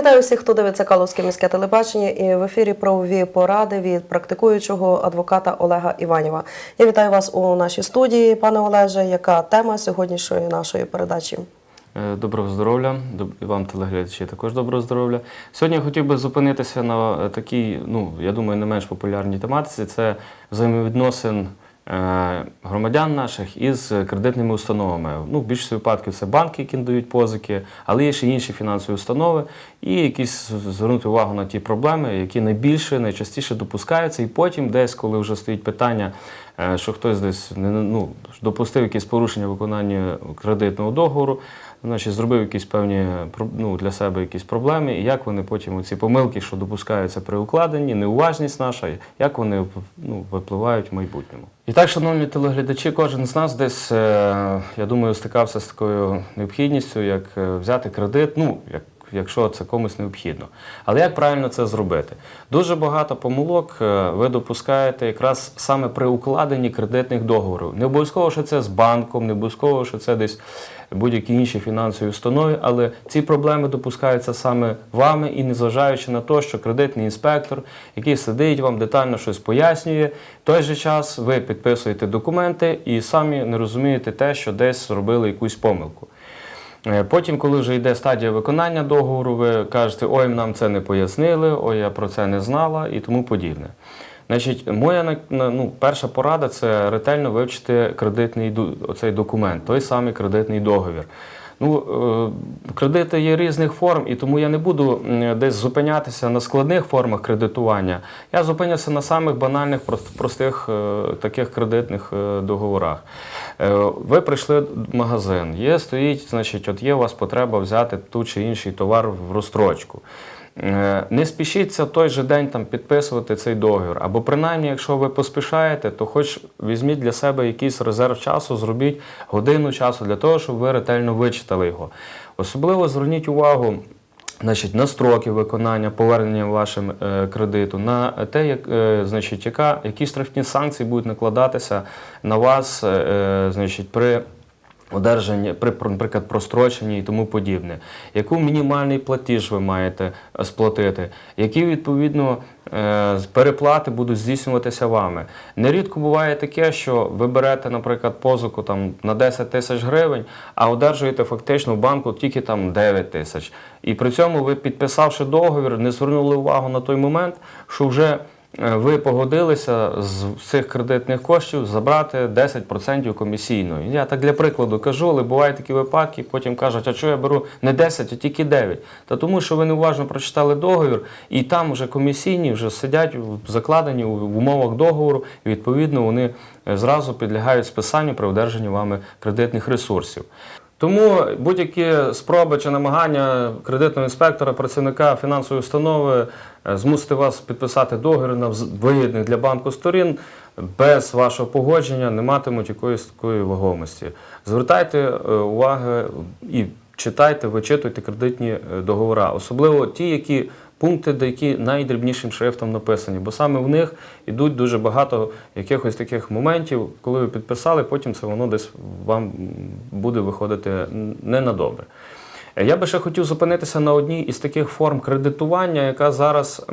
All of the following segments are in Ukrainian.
Вітаю всіх, хто дивиться Калузьке міське телебачення і в ефірі правові поради від практикуючого адвоката Олега Іванєва. Я вітаю вас у нашій студії, пане Олеже. Яка тема сьогоднішньої нашої передачі? Е, Доброго здоров'я, і вам, телеглядачі, також доброго здоров'я. Сьогодні я хотів би зупинитися на е, такій, ну, я думаю, не менш популярній тематиці. Це взаємовідносин е, громадян наших із кредитними установами. Ну, в більшості випадків це банки, які надають позики, але є ще інші фінансові установи, і якісь звернути увагу на ті проблеми, які найбільше, найчастіше допускаються, і потім, десь, коли вже стоїть питання, е, що хтось десь ну, допустив якісь порушення виконання кредитного договору, значить, зробив якісь певні ну, для себе якісь проблеми, і як вони потім ці помилки, що допускаються при укладенні, неуважність наша, як вони ну, випливають в майбутньому. І так, шановні телеглядачі, кожен з нас десь, е, я думаю, стикався з такою необхідністю, як е, взяти кредит, ну, як якщо це комусь необхідно. Але як правильно це зробити? Дуже багато помилок е, ви допускаєте якраз саме при укладенні кредитних договорів. Не обов'язково, що це з банком, не обов'язково, що це десь будь-які інші фінансові установи, але ці проблеми допускаються саме вами і незважаючи на те, що кредитний інспектор, який сидить вам детально щось пояснює, в той же час ви підписуєте документи і самі не розумієте те, що десь зробили якусь помилку. Е, Потім, коли вже йде стадія виконання договору, ви кажете, ой, нам це не пояснили, ой, я про це не знала і тому подібне. Значить, моя ну, перша порада це ретельно вивчити кредитний оцей документ, той самий кредитний договір. Ну, е, кредити є різних форм, і тому я не буду десь зупинятися на складних формах кредитування. Я зупинюся на самих банальних, простих е, таких кредитних е, договорах. Ви прийшли в магазин, є стоїть, значить, от є у вас потреба взяти ту чи інший товар в розстрочку. Е, Не спішіться той же день там підписувати цей договір. Або принаймні, якщо ви поспішаєте, то хоч візьміть для себе якийсь резерв часу, зробіть годину часу для того, щоб ви ретельно вичитали його. Особливо зверніть увагу. Значить, на строки виконання, повернення вашим е, кредиту, на те, як, е, значить, яка, які штрафні санкції будуть накладатися на вас е, е, значить, при одержанні, при, наприклад, простроченні і тому подібне. Яку мінімальний платіж ви маєте е, сплатити, які відповідно е, переплати будуть здійснюватися вами. Нерідко буває таке, що ви берете, наприклад, позику там, на 10 тисяч гривень, а одержуєте фактично в банку тільки там 9 тисяч. І при цьому ви, підписавши договір, не звернули увагу на той момент, що вже ви погодилися з цих кредитних коштів забрати 10% комісійно. Я так для прикладу кажу, але бувають такі випадки, потім кажуть, а чого я беру не 10, а тільки 9. Та тому, що ви неуважно прочитали договір, і там вже комісійні вже сидять закладені в в умовах договору, і відповідно вони е, зразу підлягають списанню при одержанні вами кредитних ресурсів. Тому будь-які спроби чи намагання кредитного інспектора, працівника фінансової установи е, змусити вас підписати договір на вигідних для банку сторін без вашого погодження не матимуть якоїсь такої вагомості. Звертайте увагу уваги і читайте, вичитуйте кредитні е, договори, особливо ті, які пункти, де які найдрібнішим шрифтом написані, бо саме в них йдуть дуже багато якихось таких моментів, коли ви підписали, потім це воно десь вам буде виходити не на добре. Я би ще хотів зупинитися на одній із таких форм кредитування, яка зараз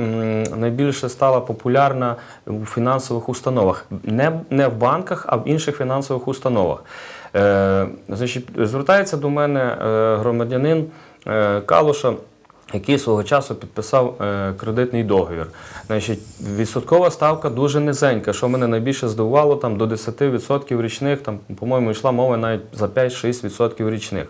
найбільше стала популярна у фінансових установах. Не, не в банках, а в інших фінансових установах. Е, значить, звертається до мене е, громадянин е, Калуша який свого часу підписав е, кредитний договір. Значить, відсоткова ставка дуже низенька, що мене найбільше здивувало, там до 10% річних, там, по-моєму, йшла мова навіть за 5-6% річних.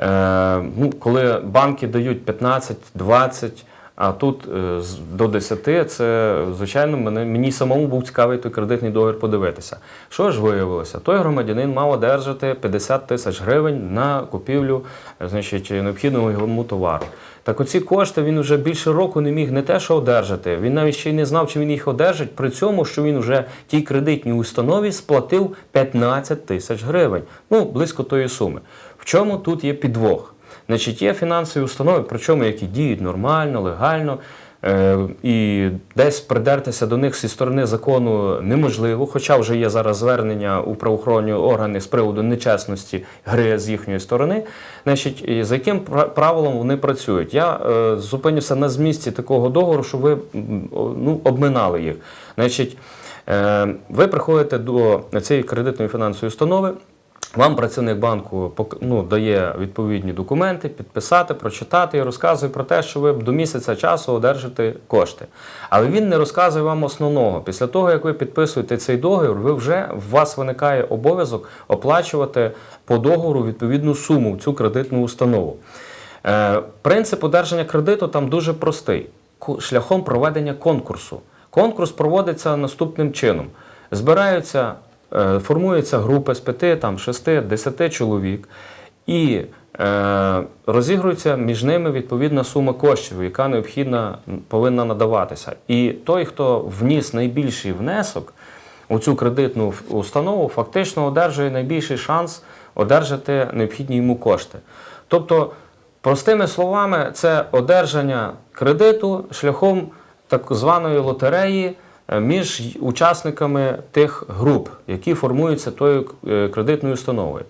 Е, ну, коли банки дають 15-20, а тут е, до 10, це, звичайно, мене, мені самому був цікавий той кредитний договір подивитися. Що ж виявилося? Той громадянин мав одержати 50 тисяч гривень на купівлю е, значить, необхідного йому товару. Так оці кошти він вже більше року не міг не те, що одержати. Він навіть ще й не знав, чи він їх одержить, при цьому, що він вже тій кредитній установі сплатив 15 тисяч гривень. Ну, близько тої суми. В чому тут є підвох? Значить, є фінансові установи, причому які діють нормально, легально. Е, І десь придертися до них зі сторони закону неможливо, хоча вже є зараз звернення у правоохоронні органи з приводу нечесності гри з їхньої сторони. Значить, за яким пра- правилом вони працюють? Я е, зупинюся на змісті такого договору, щоб ви ну, обминали їх. Значить, е, ви приходите до цієї кредитної фінансової установи. Вам працівник банку ну, дає відповідні документи, підписати, прочитати і розказує про те, що ви до місяця часу одержите кошти. Але він не розказує вам основного. Після того, як ви підписуєте цей договір, ви вже в вас виникає обов'язок оплачувати по договору відповідну суму в цю кредитну установу. Е, принцип одержання кредиту там дуже простий шляхом проведення конкурсу. Конкурс проводиться наступним чином: збираються, е, формуються групи з 5, там, 6, 10 чоловік, і е, розігрується між ними відповідна сума коштів, яка необхідна повинна надаватися. І той, хто вніс найбільший внесок у цю кредитну установу, фактично одержує найбільший шанс одержати необхідні йому кошти. Тобто, простими словами, це одержання кредиту шляхом так званої лотереї між учасниками тих груп, які формуються тою е, кредитною установою.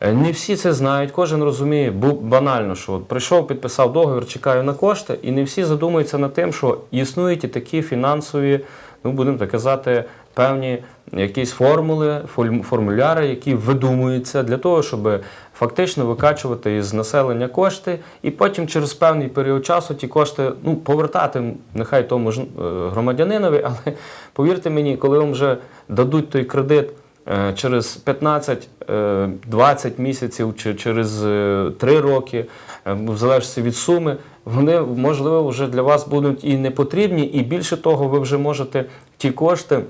Е, Не всі це знають, кожен розуміє банально, що от прийшов, підписав договір, чекаю на кошти, і не всі задумуються над тим, що існують і такі фінансові, ну будемо так казати, певні якісь формули, формуляри, які видумуються для того, щоб фактично викачувати із населення кошти, і потім через певний період часу ті кошти ну, повертати нехай тому ж е, громадянинові, але повірте мені, коли вам вже дадуть той кредит. Е, через 15-20 місяців чи через 3 роки, е, в залежності від суми, вони можливо вже для вас будуть і не потрібні, і більше того, ви вже можете ті кошти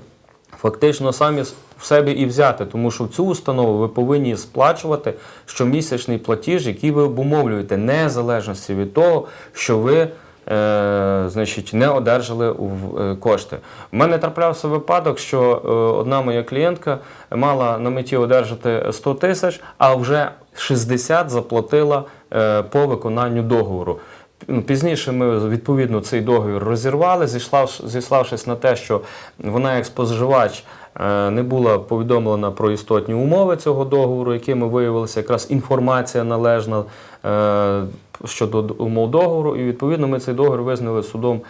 фактично самі в себе і взяти, тому що в цю установу ви повинні сплачувати щомісячний платіж, який ви обумовлюєте, незалежності від того, що ви. Е, значить, не одержали е, кошти. У мене траплявся випадок, що е, одна моя клієнтка мала на меті одержати 100 тисяч, а вже 60 заплатила по виконанню договору. Ну, Пізніше ми відповідно цей договір розірвали, зіславшись на те, що вона як споживач е, не була повідомлена про істотні умови цього договору, якими виявилася якраз інформація належна е, щодо умов договору, і відповідно ми цей договір визнали судом.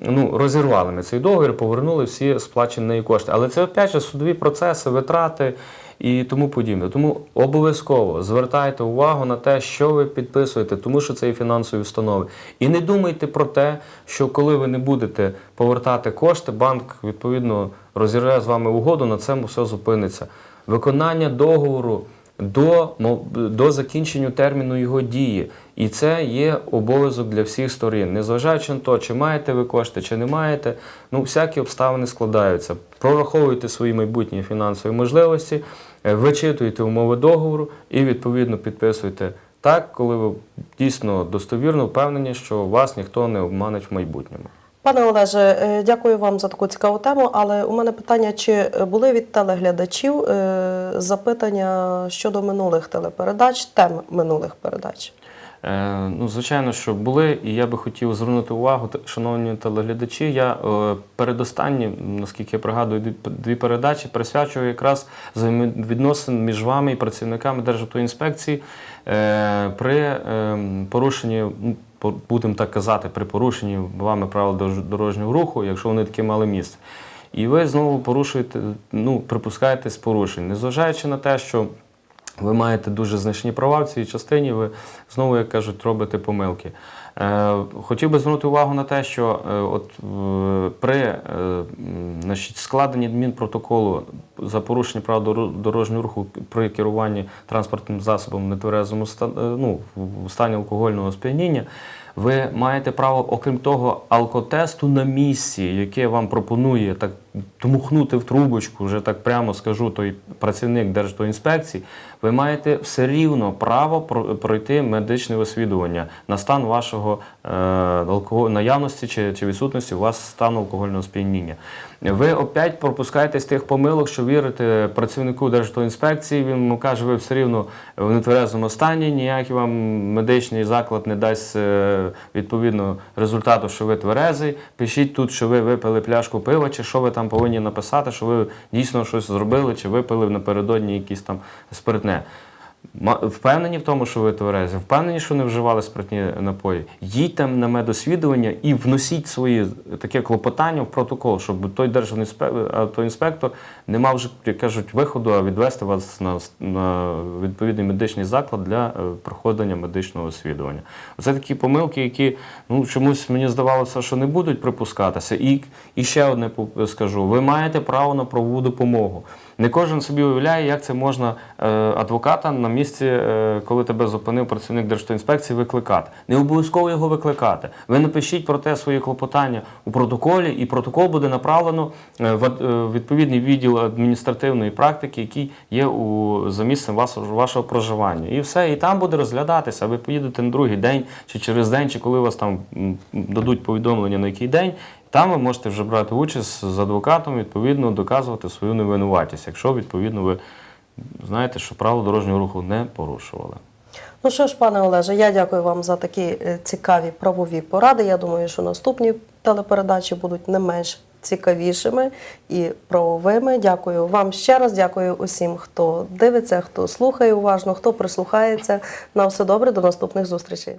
Ну, розірвали ми цей договір, повернули всі сплачені кошти. Але це опять же судові процеси, витрати і тому подібне. Тому обов'язково звертайте увагу на те, що ви підписуєте, тому що це є фінансові установи. І не думайте про те, що коли ви не будете повертати кошти, банк відповідно розірве з вами угоду, на цьому все зупиниться. Виконання договору до, до закінчення терміну його дії. І це є обов'язок для всіх сторін. Незважаючи на те, чи маєте ви кошти, чи не маєте, ну всякі обставини складаються. Прораховуйте свої майбутні фінансові можливості, е, вичитуйте умови договору і відповідно підписуйте так, коли ви дійсно достовірно впевнені, що вас ніхто не обманить в майбутньому. Пане Олеже, е, дякую вам за таку цікаву тему. Але у мене питання: чи були від телеглядачів е, запитання щодо минулих телепередач, тем минулих передач? Е, ну, звичайно, що були, і я би хотів звернути увагу, шановні телеглядачі. Я е, передостанні, наскільки я пригадую, дві, передачі присвячую якраз взаємовідносин між вами і працівниками Державтоінспекції е, при е, порушенні, ну, будемо так казати, при порушенні вами правил дорож- дорожнього руху, якщо вони таки мали місце. І ви знову порушуєте, ну, припускаєтесь порушень, незважаючи на те, що ви маєте дуже значні права в цій частині, ви знову, як кажуть, робите помилки. Е, хотів би звернути увагу на те, що е, от, при е, значить, складенні адмінпротоколу за порушення прав доро- дорожнього руху при керуванні транспортним засобом в нетверезому ну, в стані алкогольного сп'яніння, ви маєте право, окрім того, алкотесту на місці, яке вам пропонує так дмухнути в трубочку, вже так прямо скажу, той працівник Держтоінспекції, ви маєте все рівно право про- пройти медичне освідування на стан вашого наявності чи, чи відсутності у вас стану алкогольного сп'яніння. Ви опять пропускаєтесь тих помилок, що вірите працівнику Державтоінспекції, він вам каже, ви все рівно в нетверезому стані, ніякий вам медичний заклад не дасть е, відповідно результату, що ви тверезий. Пишіть тут, що ви випили пляшку пива, чи що ви там повинні написати, що ви дійсно щось зробили, чи випили напередодні якісь там спиртне. Впевнені в тому, що ви тверезі, впевнені, що не вживали спиртні напої. Їдьте на медосвідування і вносіть свої таке клопотання в протокол, щоб той державний спе- автоінспектор не мав вже, як кажуть, виходу, а відвести вас на, на відповідний медичний заклад для е, проходження медичного освідування. Оце такі помилки, які ну чомусь мені здавалося, що не будуть припускатися. І, і ще одне скажу: ви маєте право на правову допомогу. Не кожен собі уявляє, як це можна е, адвоката на місці, е, коли тебе зупинив працівник Держінспекції, викликати. Не обов'язково його викликати. Ви напишіть про те свої клопотання у протоколі, і протокол буде направлено е, в е, відповідний відділ адміністративної практики, який є у за місцем вашого проживання. І все, і там буде розглядатися. Ви поїдете на другий день, чи через день, чи коли вас там дадуть повідомлення на який день. Там ви можете вже брати участь з адвокатом, відповідно, доказувати свою невинуватість, якщо відповідно ви знаєте, що правила дорожнього руху не порушували. Ну що ж, пане Олеже, я дякую вам за такі е, цікаві правові поради. Я думаю, що наступні телепередачі будуть не менш цікавішими і правовими. Дякую вам ще раз. Дякую усім, хто дивиться, хто слухає уважно, хто прислухається. На все добре, до наступних зустрічей.